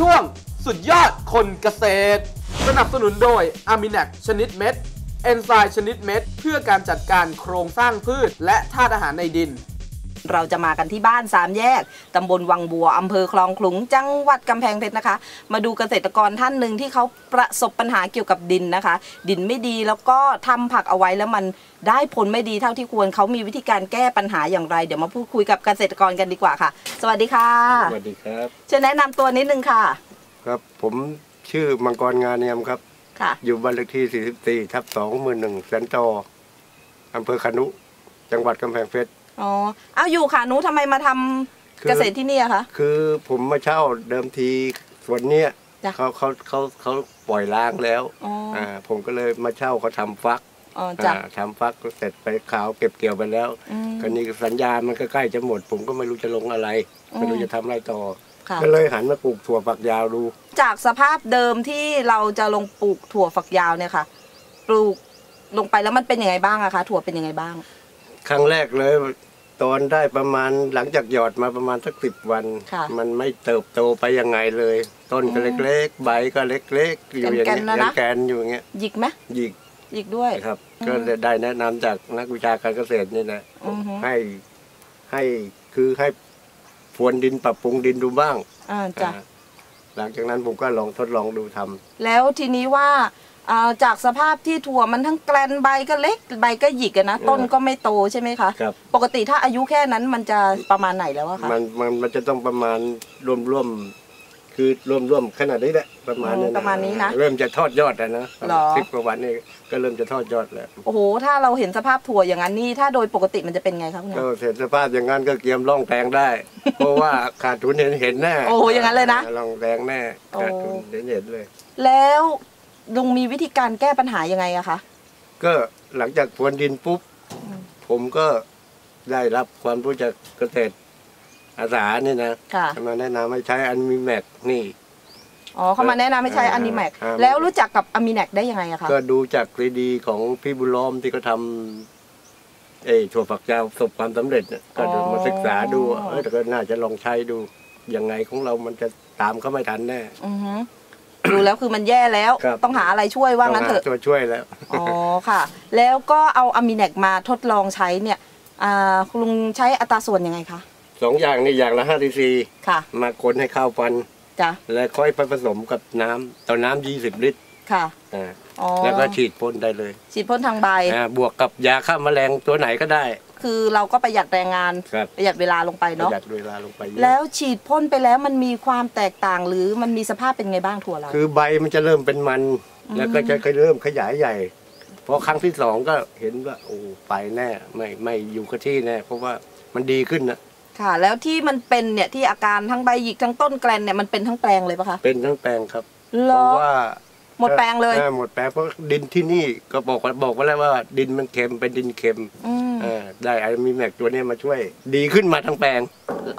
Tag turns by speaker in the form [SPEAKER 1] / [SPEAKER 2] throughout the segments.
[SPEAKER 1] ช่วงสุดยอดคนเกษตร สนับสนุนโดยอามินักชนิดเม็ด เอนไซม์ชนิดเม็ด เพื่อการจัดการโครงสร้างพืช และธาตุอาหารในดิน
[SPEAKER 2] เราจะมากันที่บ้านสามแยกตำบลวังบัวอำเภอคลองขลุงจังหวัดกำแพงเพชรนะคะ มาดูเกษตรกรท่านหนึ่งที่เขาประสบปัญหาเกี่ยวกับดินนะคะ ดินไม่ดีแล้วก็ทำผักเอาไว้แล้วมันได้ผลไม่ดีเท่าที่ควรเขามีวิธีการแก้ปัญหาอย่างไร เดี๋ยวมาพูดคุยกับเกษตรกรกันดีกว่าค่ะ สวัสดีค่ะ
[SPEAKER 3] สวัสดีครับ
[SPEAKER 2] ช่วยแนะนำตัวนิดนึงค่ะ
[SPEAKER 3] ครับผมชื่อมังกรงานเนียมครับ
[SPEAKER 2] ค่ะ
[SPEAKER 3] อยู่บ้านเลขที่ 44ทับ2หมื่นหนึ่งแสนจออำเภอขนุ จังหวัดกำแพงเพชร
[SPEAKER 2] อ๋อเอาอยู่ค่ะหนูทำไมมาทำ
[SPEAKER 3] คือ
[SPEAKER 2] เกษตรที่นี่อะคะ
[SPEAKER 3] คือผมมาเช่าเดิมทีสวนเนี้ย
[SPEAKER 2] จ้ะ
[SPEAKER 3] เขาเขาเขาเขาปล่อยล้างแล้ว
[SPEAKER 2] อ๋ออ่า
[SPEAKER 3] ผมก็เลยมาเช่าเขาทำฟัก
[SPEAKER 2] อ๋อจ้ะ
[SPEAKER 3] อ่าทำฟักเสร็จไปขาวเก็บเกี่ยวไปแล้ว
[SPEAKER 2] อืม
[SPEAKER 3] ก็นี่สัญญามันก็ใกล้จะหมด ผมก็ไม่รู้จะลงอะไร
[SPEAKER 2] อืม
[SPEAKER 3] ไม่รู้จะทำอะไรต่อ
[SPEAKER 2] ค่ะ
[SPEAKER 3] ก็เลยหันมาปลูกถั่วฝักยาวดู
[SPEAKER 2] จากสภาพเดิมที่เราจะลงปลูกถั่วฝักยาวเนี่ยค่ะ ปลูกลงไปแล้วมันเป็นยังไงบ้างอะคะ ถั่วเป็นยังไงบ้าง
[SPEAKER 3] ครั้งแรกเลย ตอนได้ประมาณหลังจากหยอดมาประมาณสักสิบวัน
[SPEAKER 2] ค่ะ
[SPEAKER 3] มันไม่เติบโตไปยังไงเลย ต้นก็
[SPEAKER 2] อืม
[SPEAKER 3] เล็กๆ ใบก็เล็กๆ อยู่อย่าง
[SPEAKER 2] แก
[SPEAKER 3] เงี้
[SPEAKER 2] นๆนะนะ
[SPEAKER 3] ยแกนๆอยู่อย่างเงี้ย
[SPEAKER 2] หยิกไหม
[SPEAKER 3] หยิก
[SPEAKER 2] หยิกด้วย
[SPEAKER 3] ครับ
[SPEAKER 2] อืม
[SPEAKER 3] ก็ได้แนะนำจากนักวิชาการเกษตรนี่แหละ
[SPEAKER 2] อือฮึ
[SPEAKER 3] ให้ให้คือให้พรวนดินปรับปรุงดินดูบ้าง
[SPEAKER 2] อ่าจ้ะ
[SPEAKER 3] อ่าหลังจากนั้นผมก็ลองทดลองดูทำ
[SPEAKER 2] แล้วทีนี้ว่าอ่า จากสภาพที่ถั่วมันทั้งแกลนใบก็เล็กใบก็หยิกอะนะ
[SPEAKER 3] เออ
[SPEAKER 2] ต้นก็ไม่โตใช่ไหมคะ
[SPEAKER 3] ครับ
[SPEAKER 2] ปกติถ้าอายุแค่นั้นมันจะประมาณไหนแล้วอะคะ
[SPEAKER 3] มันมันมันจะต้องประมาณรวมรวมๆคือรวมรวมๆขนาดนี้แหละประมาณนี้
[SPEAKER 2] อืมประมาณนี้นะ
[SPEAKER 3] เริ่มจะทอดยอดแล้วนะ
[SPEAKER 2] หรอ
[SPEAKER 3] สิบกว่าวันนี้ก็เริ่มจะทอดยอดแล้ว
[SPEAKER 2] โอ้โหถ้าเราเห็นสภาพถั่วอย่างนั้นนี่ถ้าโดยปกติมันจะเป็นไงคะคุณ
[SPEAKER 3] ก็
[SPEAKER 2] ยาย
[SPEAKER 3] เสร็จสภาพอย่างนั้นก็เกียมร่องแตงได้ เพราะว่าขาดทุนเห็นเห็นแน่
[SPEAKER 2] โอ้โหอย่างนั้นเลยนะ
[SPEAKER 3] ร่องแตงแน่ขาดทุนเห็นเห็นเลย
[SPEAKER 2] แล้ว ลุงมีวิธีการแก้ปัญหายังไงอะคะ
[SPEAKER 3] ก็หลังจากพรวนดินปุ๊บ
[SPEAKER 2] อืม
[SPEAKER 3] ผมก็ได้รับความรู้จากเกษตรอาสานี่นะ
[SPEAKER 2] ค่ะ
[SPEAKER 3] มาแนะนำให้ใช้อันมีแม็กนี่
[SPEAKER 2] อ๋อเขามาแนะนำให้ใช้
[SPEAKER 3] อ่า
[SPEAKER 2] อันนิแมก
[SPEAKER 3] อ่า
[SPEAKER 2] แล้วรู้จักกับอะมิแนกได้ยังไงอะคะ
[SPEAKER 3] ก็ดูจากซีดีของพี่บุญล้อมที่เขาทำเอ้ถั่วฝักยาวประสบความสำเร็จเนี่ยก็ดูมาศึกษาดูเออแต่ก็น่าจะลองใช้ดูยังไงของเรามันจะตามเขาไม่ทันแน่
[SPEAKER 2] อือฮึ ดูแล้วคือมันแย่แล้ว
[SPEAKER 3] ครับ
[SPEAKER 2] ต้องหาอะไรช่วยว่างั้นเถอะ
[SPEAKER 3] ตัวช่วยแล้ว
[SPEAKER 2] อ๋อค่ะ แล้วก็เอาอะมิแนกมาทดลองใช้เนี่ยอ่าคุณลุงใช้อัตราส่วนยังไงคะ
[SPEAKER 3] สองอย่างนี่อย่างละห้าซีซี
[SPEAKER 2] ค่ะ
[SPEAKER 3] มาคนให้เข้าฟัน
[SPEAKER 2] จ้ะ
[SPEAKER 3] แล้วค่อยไปผสมกับน้ำต่อน้ำยี่สิบลิตร
[SPEAKER 2] ค่ะ
[SPEAKER 3] อ่า
[SPEAKER 2] อ๋อ
[SPEAKER 3] แล้วก็ฉีดพ่นได้เลย
[SPEAKER 2] ฉีดพ่นทางใบ
[SPEAKER 3] อ่าบวกกับยาฆ่าแมลงตัวไหนก็ได้
[SPEAKER 2] คือเราก็ประหยัดแรงงาน
[SPEAKER 3] ครับ
[SPEAKER 2] ประหยัดเวลาลงไป
[SPEAKER 3] ประ
[SPEAKER 2] เนาะ
[SPEAKER 3] หยัดเวลาลงไปเยอะ
[SPEAKER 2] แล้วฉีดพ่นไปแล้วมันมีความแตกต่างหรือมันมีสภาพเป็นไงบ้างถั่วเรา
[SPEAKER 3] คือใบมันจะเริ่มเป็นมัน
[SPEAKER 2] อืม
[SPEAKER 3] แล้วก็จะค่อยเริ่มขยายใหญ่พอครั้งที่สองก็เห็นว่าโอ้ไปแน่ไม่ไม่อยู่กับที่แน่เพราะว่ามันดีขึ้นนะ
[SPEAKER 2] ค่ะ แล้วที่มันเป็นเนี่ยที่อาการทั้งใบหยิกทั้งต้นแกลนเนี่ยมันเป็นทั้งแปลงเลยปะคะ
[SPEAKER 3] เป็นทั้งแปลงครับ
[SPEAKER 2] เหร
[SPEAKER 3] เพ
[SPEAKER 2] อ
[SPEAKER 3] ราะว่า
[SPEAKER 2] หมดแปลงเลย
[SPEAKER 3] อ่าหมดแปลงเพราะดินที่นี่ก็บอกว่าบอกไว้แล้วว่า ดินมันเค็มเป็นดินเค็ม
[SPEAKER 2] อืม
[SPEAKER 3] อ่าได้ไอ้มีแม็กตัวเนี้ยมาช่วย ดีขึ้นมาทั้งแปลง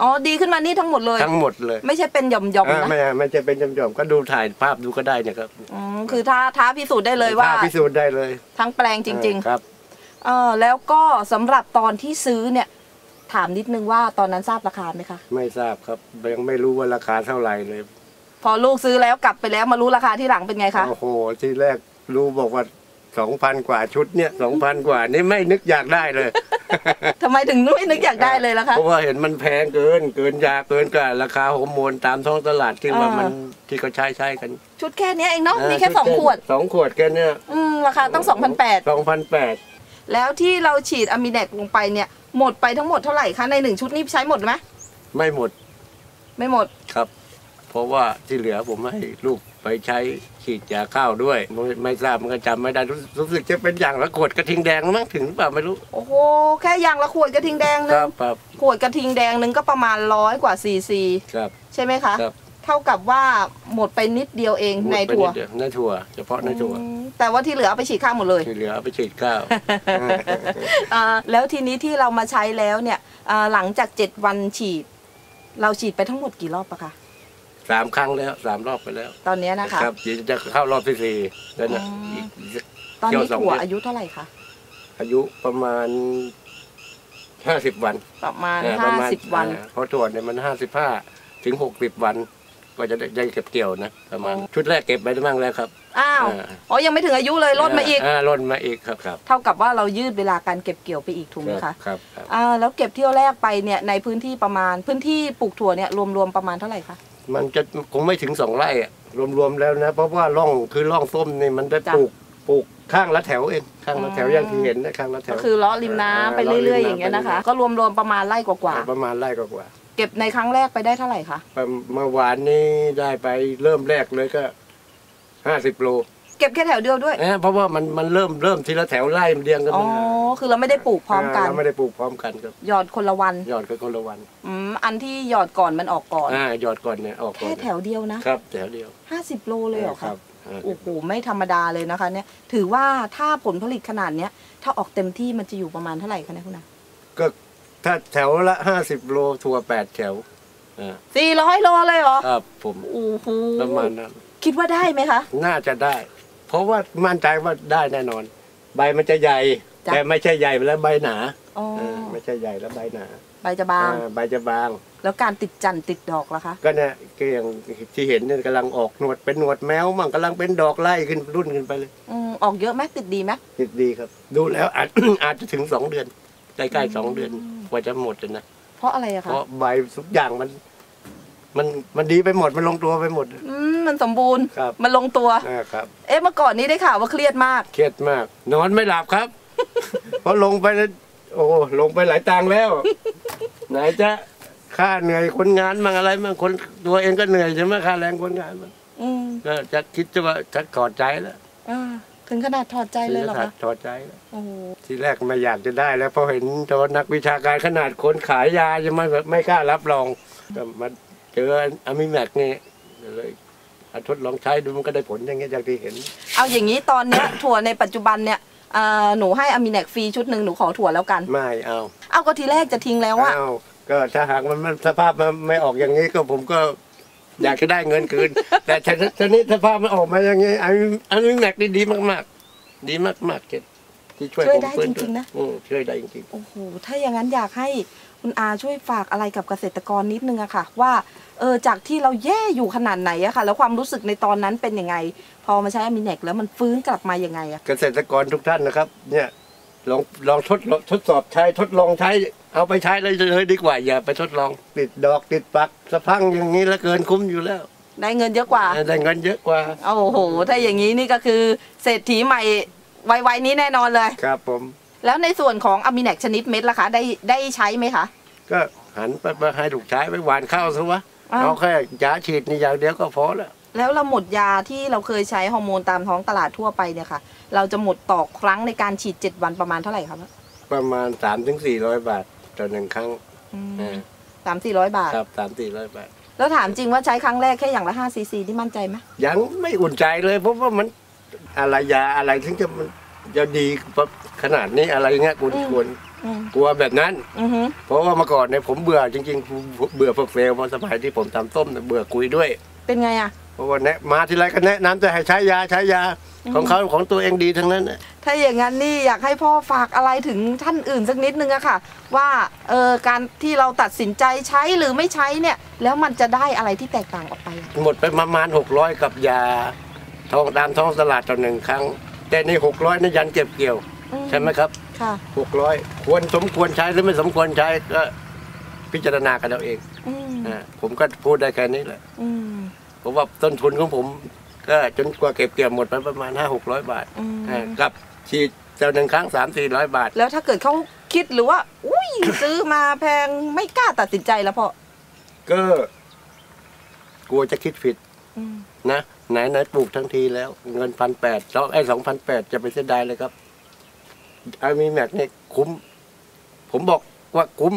[SPEAKER 2] อ๋อ ดีขึ้นมานี่ทั้งหมดเลย
[SPEAKER 3] ทั้งหมดเลย
[SPEAKER 2] ไม่ใช่เป็นหย่อม
[SPEAKER 3] อ่า
[SPEAKER 2] ๆนะ
[SPEAKER 3] ไม่ไม่จะเป็นจำๆก็ดูถ่ายภาพดูก็ได้เนี่ยครับ
[SPEAKER 2] อืมคือท้าท้าพิสูจน์ได้เลยว่า
[SPEAKER 3] ภพพิสูจน์ได้เลย
[SPEAKER 2] ทั้งแปลงจริง
[SPEAKER 3] ครับ
[SPEAKER 2] ๆเออแล้วก็สำหรับตอนที่ซื้อเนี่ย ถามนิดนึงว่าตอนนั้นทราบราคาไหมคะ
[SPEAKER 3] ไม่ทราบครับยังไม่รู้ว่าราคาเท่าไหร่เลย
[SPEAKER 2] พอลูกซื้อแล้วกลับไปแล้วมารู้ราคาที่หลังเป็นไงคะ
[SPEAKER 3] โอ้โห ที่แรกรู้บอกว่า สองพันกว่าชุดเนี่ยสองพันกว่านี่ไม่นึกอยากได้เลย
[SPEAKER 2] ทำไมถึงไม่นึกอยากได้เลยล่ะคะ
[SPEAKER 3] เพราะว่าเห็นมันแพงเกินเกินยาเกินกับราคาฮอร์โมนตามท้องตลาดที่ว่า
[SPEAKER 2] อ่ามั
[SPEAKER 3] มันที่เขาใช้ใช้กัน
[SPEAKER 2] ชุดแค่เนี้ยเองเนาะมีแค่สองขวด
[SPEAKER 3] สองขวดแค่เนี้ย
[SPEAKER 2] อืมราคาตั้งสองพันแปด
[SPEAKER 3] สองพันแปด
[SPEAKER 2] แล้วที่เราฉีดอะมิแนกลงไปเนี่ยหมดไปทั้งหมดเท่าไหร่คะในหนึ่งชุดนี้ใช้หมดไหม
[SPEAKER 3] ไม่หมด
[SPEAKER 2] ไม่หมด
[SPEAKER 3] ครับ เพราะว่าที่เหลือผมให้ลูกไปใช้ฉีดยาข้าวด้วย ไม่ไม่ทราบมันก็จำไม่ได้รู้รู้สึกจะเป็นอย่างละขวดกระทิงแดงมั้งถึงหรือเปล่าไม่รู้
[SPEAKER 2] โอ้โหแค่อย่างละขวดกระทิงแดงห
[SPEAKER 3] ค
[SPEAKER 2] นึ
[SPEAKER 3] รั
[SPEAKER 2] ง
[SPEAKER 3] บครับ
[SPEAKER 2] ขวดกระทิงแดงหนึงก็ประมาณร้อยกว่าซีซี
[SPEAKER 3] ครับ
[SPEAKER 2] ใช่ไหมคะ
[SPEAKER 3] ครับ
[SPEAKER 2] เท่ากับว่าหมดไปนิดเดียวเองใน
[SPEAKER 3] หมดไป
[SPEAKER 2] ถั่ว
[SPEAKER 3] ดเดียในถั่ว เฉพาะในถั่ว
[SPEAKER 2] อืมแต่ว่าที่เหลือเอาไปฉีดข้าวหมดเลย
[SPEAKER 3] ที่เหลือเอาไปฉีดข้าว
[SPEAKER 2] อ่าแล้วทีนี้ที่เรามาใช้แล้วเนี่ยอ่าหลังจากเจ็ดวันฉีด เราฉีดไปทั้งหมดกี่รอบปะคะ
[SPEAKER 3] สามครั้งแล้วสามรอบไปแล้ว
[SPEAKER 2] ตอนเนี้ยนะคะ
[SPEAKER 3] ครับเดี๋ยวจะเข้ารอบที่สี่แล้วนะ
[SPEAKER 2] อ๋ออี
[SPEAKER 3] กอีก
[SPEAKER 2] ตอนนี้
[SPEAKER 3] เที่ยวสอง
[SPEAKER 2] ถั่ว
[SPEAKER 3] เดือน
[SPEAKER 2] อายุเท่าไหร่คะ
[SPEAKER 3] อายุประมาณห้าสิบวัน
[SPEAKER 2] ประมาณ
[SPEAKER 3] อ่
[SPEAKER 2] ห้า
[SPEAKER 3] ประมณ
[SPEAKER 2] สิบวัน
[SPEAKER 3] อ่าเพราะถั่วเนี่ยมันห้าสิบห้าถึงหกสิบวัน ก็จะได้ได้เก็บเกี่ยวนะประมาณชุดแรกเก็บไปได้บ้างแล้วครับ
[SPEAKER 2] อ้าว
[SPEAKER 3] อ่า
[SPEAKER 2] อ๋อ ยังไม่ถึงอายุเลยลดมาอีก
[SPEAKER 3] อ่าลดมาอีกครับครับ
[SPEAKER 2] เท่ากับว่าเรายืดเวลาการเก็บเกี่ยวไปอีกถูกไหมคะ
[SPEAKER 3] ครับครับ
[SPEAKER 2] อ่า แล้วเก็บเที่ยวแรกไปเนี่ยในพื้นที่ประมาณพื้นที่ปลูกถั่วเนี่ยรวมๆประมาณเท่าไหร่คะ
[SPEAKER 3] มันจะคงไม่ถึงสองไร่อะรวมๆแล้วนะ เพราะว่าร่องคือร่องส้มนี่มันได้
[SPEAKER 2] จ้ะ
[SPEAKER 3] ปลูกปลูกข้างละแถวเองข้างละแถว
[SPEAKER 2] อ๋อ
[SPEAKER 3] อ
[SPEAKER 2] อ
[SPEAKER 3] ย่างที่เห็นนะข้างละแถว
[SPEAKER 2] ก็คือเลาะริมน้ำไปเรื่อยๆ อย่างเงี้ยนะคะ ก็รวมๆประมาณไร่กว่า
[SPEAKER 3] ประมาณไร่กว่า
[SPEAKER 2] ๆเก็บในครั้งแรกไปได้เท่าไหร่คะ
[SPEAKER 3] ๆประเมื่อวานนี้ได้ไปเริ่มแรกเลยก็ห้าสิบโล
[SPEAKER 2] เก็บแค่แถวเดียวด้วย
[SPEAKER 3] นะเพราะว่ามันมันเริ่มเริ่มทีละแถวไล่มันเรียงกัน
[SPEAKER 2] อ๋อ
[SPEAKER 3] มา
[SPEAKER 2] คือเราไม่ได้ปลูกพร้อมกันา
[SPEAKER 3] เราไม่ได้ปลูกพร้อมกันครับ
[SPEAKER 2] หยอดคนละวัน
[SPEAKER 3] หยอดกันคนละวัน
[SPEAKER 2] อืมอันที่หยอดก่อนมันออกก่อน
[SPEAKER 3] อ่าหยอดก่อนเนี่ยออกก่อ
[SPEAKER 2] แค่
[SPEAKER 3] น
[SPEAKER 2] แถวเดียวนะ ครับ
[SPEAKER 3] แถวเดียว
[SPEAKER 2] ห้าสิบโลเลยเหรอ
[SPEAKER 3] ค
[SPEAKER 2] คะ
[SPEAKER 3] รับอ่า
[SPEAKER 2] โอ้โหไม่ธรรมดาเลยนะคะ เนี่ย ถือว่าถ้าผลผลิตขนาดเนี้ย ถ้าออกเต็มที่มันจะอยู่ประมาณเท่าไหร่คะเนี่ยคุณนา
[SPEAKER 3] ก็ถ้าแถวละห้าสิบโลทัวแปดแถวอ่า
[SPEAKER 2] สี่ร้อยโลเลยเหรอ
[SPEAKER 3] ครับผม
[SPEAKER 2] โอ้โห
[SPEAKER 3] ประมาณนั้น
[SPEAKER 2] คิดว่าได้ไหมคะ
[SPEAKER 3] น่าจะได้ เพราะว่ามั่นใจว่าได้แน่นอน ใบมันจะใหญ่
[SPEAKER 2] จ้ะ
[SPEAKER 3] แต่ไม่ใช่ใหญ่แล้วใบหนา
[SPEAKER 2] อ๋อ
[SPEAKER 3] เออไม่ใช่ใหญ่แล้วใบหนา
[SPEAKER 2] ใบจะบาง
[SPEAKER 3] อ่าใบจะบาง
[SPEAKER 2] แล้วการติดจันทร์ติดดอกล่ะคะ
[SPEAKER 3] ก็เนี่ยก็อย่างที่เห็นเนี่ยกำลังออกหนวดเป็นหนวดแมวมั่งกำลังเป็นดอกไล่ขึ้นรุ่นขึ้นไปเลย
[SPEAKER 2] อืมออกเยอะไหมติดดีไหม
[SPEAKER 3] ติดดีครับ ดูแล้วอาจ อาจจะถึงสองเดือนใกล้ๆสองเดือน
[SPEAKER 2] อืม
[SPEAKER 3] กว่าจะหมดเลยนะ
[SPEAKER 2] เพราะอะไรอะ
[SPEAKER 3] เพ
[SPEAKER 2] คะ
[SPEAKER 3] ราะใบทุกอย่างมัน มันมันดีไปหมดมันลงตัวไปหมด
[SPEAKER 2] อืม มันสมบูรณ์
[SPEAKER 3] ครับ
[SPEAKER 2] มันลงตัว
[SPEAKER 3] นะครับ
[SPEAKER 2] เอ๊ะเมื่อก่อนนี้ได้ข่าวว่าเครียดมาก
[SPEAKER 3] เครียดมาก นอนไม่หลับครับ เพราะลงไปแล้วโอ้ลงไปหลายตังค์แล้ว ไหนจะค่าเหนื่อยคนงานมั่งอะไรมั่งคนตัวเองก็เหนื่อยใช่ไหมค่าแรงคนงานมัน
[SPEAKER 2] อืม
[SPEAKER 3] ก็จะคิดจะว่าจะถอดใจแล้ว
[SPEAKER 2] อ่าถึงขนาดถอดใจเลยเหรอคะ
[SPEAKER 3] ถอดใจแล้ว
[SPEAKER 2] โอ้โห
[SPEAKER 3] ทีแรกไม่อยากจะได้ แล้วพอเห็นตอนนักวิชาการขนาดคนขายยาจะไม่ไม่กล้ารับรองก็มาเจออามิแม็กนี่เลยเอา ทดลองใช้ดูมันก็ได้ผลอย่างเงี้ยอย่างที่เห็น
[SPEAKER 2] เอาอย่างนี้ตอนเนี้ย ถั่วในปัจจุบันเนี่ยเอ่อหนูให้อามิเนกฟรีชุดหนึ่งหนูขอถั่วแล้วกัน
[SPEAKER 3] ไม่เอา
[SPEAKER 2] เอาก็ทีแรกจะทิ้งแล้วอะ
[SPEAKER 3] เอาก็ถ้าหากมันมันสภาพมันไม่ออกอย่างนี้ก็ผมก็ อยากจะได้เงินคืน แต่ชนิดชนิดสภาพมันออกมาอย่างนี้อันอันนี้แม็กนี่ดีมากๆ ดีมากๆเจ็ด ที่ช่วย
[SPEAKER 2] ช่วย
[SPEAKER 3] ผม
[SPEAKER 2] ได้
[SPEAKER 3] ฟื้
[SPEAKER 2] จ
[SPEAKER 3] น
[SPEAKER 2] ริงๆนะ
[SPEAKER 3] อืมช่วยได้จริง
[SPEAKER 2] โอ้โห ถ้าอย่างนั้นอยากให้คุณอาช่วยฝากอะไรกับเกษตรกรนิดนึงอะค่ะ ว่าเออจากที่เราแย่อยู่ขนาดไหนอะค่ะ แล้วความรู้สึกในตอนนั้นเป็นยังไง พอมาใช้อามิเนกแล้วมันฟื้นกลับมายังไงอะ
[SPEAKER 3] ๆเกษตรกรทุกท่านนะครับ เนี่ยลองลองทดลองทดสอบใช้ทดลองใช้ เอาไปใช้เลยเลยดีกว่า อย่าไปทดลอง ติดดอกติดปักสะพังอย่างนี้แล้วเกินคุ้มอยู่แล้ว
[SPEAKER 2] ได้เงินเยอะกว่า
[SPEAKER 3] ได้เงินเยอะกว่า
[SPEAKER 2] โอ้โห ถ้าอย่างนี้นี่ก็คือเศรษฐีใหม่ ไวๆนี้แน่นอนเลย
[SPEAKER 3] ครับผม
[SPEAKER 2] แล้วในส่วนของอามิเนกชนิดเม็ดล่ะคะ ได้ได้ใช้ไหมคะ
[SPEAKER 3] ก็หันไปมาให้ถูกใช้ไปหวานข้าวซะวะ
[SPEAKER 2] อ้าว
[SPEAKER 3] เอาแค่ยาฉีดนี่อย่างเดียวก็พอแล้ว
[SPEAKER 2] แล้วเราหมดยาที่เราเคยใช้ฮอร์โมนตามท้องตลาดทั่วไปเนี่ยค่ะ เราจะหมดต่อครั้งในการฉีด 7 วันประมาณเท่าไหร่ครับ
[SPEAKER 3] ประมาณสามถึงสี่ร้อยบาทต่อหนึ่งครั้งเออ
[SPEAKER 2] สามสี่ร้อยบาท
[SPEAKER 3] ครับสามสี่ร้อยบาท
[SPEAKER 2] แล้วถามจริงว่าใช้ครั้งแรกแค่อย่างละ5ซีซีที่มั่นใจไหม
[SPEAKER 3] ยังไม่อุ่นใจเลยเพราะว่ามัน อะไรยาอะไรถึงจะมันจะดีขนาดนี้อะไรเงี้ยกูควร
[SPEAKER 2] อืม
[SPEAKER 3] กลัวแบบนั้น
[SPEAKER 2] อือฮึ
[SPEAKER 3] เพราะว่าเมื่อก่อนเนี่ยผมเบื่อจริงๆเบื่อพวกเซลล์มาสมัยที่ผมทำส้มเนี่ยเบื่อคุยด้วย
[SPEAKER 2] เป็นไงอะ
[SPEAKER 3] เพราะว่าแนะมาทีไรก็แนะนำจะให้ใช้ยาใช้ยาของเขาของตัวเองดีทั้งนั้นน่ะ
[SPEAKER 2] ถ้าอย่างนั้นนี่อยากให้พ่อฝากอะไรถึงท่านอื่นสักนิดนึงอะค่ะ ว่าเออการที่เราตัดสินใจใช้หรือไม่ใช้เนี่ย แล้วมันจะได้อะไรที่แตกต่างออกไปอะ
[SPEAKER 3] หมดไปประมาณหกร้อยกับยา ท้องตามท้องตลาดต่อหนึ่งครั้ง แต่นี่หกร้อยนี่ยันเก็บเกี่ยว
[SPEAKER 2] อื
[SPEAKER 3] ใช่ไหมครับ
[SPEAKER 2] ค่ะ
[SPEAKER 3] หกร้อยควรสมควรใช้หรือไม่สมควรใช้ก็พิจารณากันเอาเอง
[SPEAKER 2] อืม
[SPEAKER 3] อ่าผมก็พูดได้แค่นี้แหละ
[SPEAKER 2] อืม
[SPEAKER 3] เพราะว่าต้นทุนของผม ก็จนกว่าเก็บเกี่ยวหมดไปประมาณห้าหกร้อยบาท
[SPEAKER 2] อืม
[SPEAKER 3] อ่ากับฉีดเจ้าหนึ่งครั้งสามสี่ร้อยบาท
[SPEAKER 2] แล้วถ้าเกิดเขาคิดหรือว่า อุ้ย ซื้อมาแพงไม่กล้าตัดสินใจแล้วพ่อ
[SPEAKER 3] ก็ กลัวจะคิดผิด
[SPEAKER 2] อืม
[SPEAKER 3] นะ ไหนไหนปลูกทั้งทีแล้ว เงินพันแปดสองไอ้สองพันแปดจะไปเสียดายเลยครับอามีแม็กเนี่ยคุ้ม ผมบอกว่าคุ้ม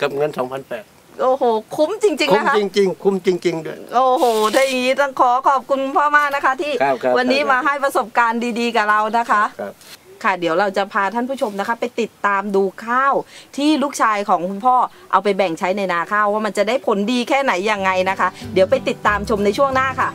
[SPEAKER 3] กับเงินสองพันแปด
[SPEAKER 2] โอ้โห คุ้มจริง ๆ
[SPEAKER 3] คุ้ม
[SPEAKER 2] นะคะ
[SPEAKER 3] จริง ๆ คุ้มจริง ๆ ด้วย
[SPEAKER 2] โอ้โหถ้าอย่างนี้ต้องขอขอบคุณพ่อมากนะคะ ที่
[SPEAKER 3] ครับครับ
[SPEAKER 2] วันนี้
[SPEAKER 3] ครับ
[SPEAKER 2] มาให้ประสบการณ์ดีๆ กับเรานะคะ
[SPEAKER 3] ครับ
[SPEAKER 2] ค่ะ เดี๋ยวเราจะพาท่านผู้ชมนะคะ ไปติดตามดูข้าวที่ลูกชายของคุณพ่อเอาไปแบ่งใช้ในนาข้าวว่ามันจะได้ผลดีแค่ไหนยังไงนะคะ เดี๋ยวไปติดตามชมในช่วงหน้าค่ะ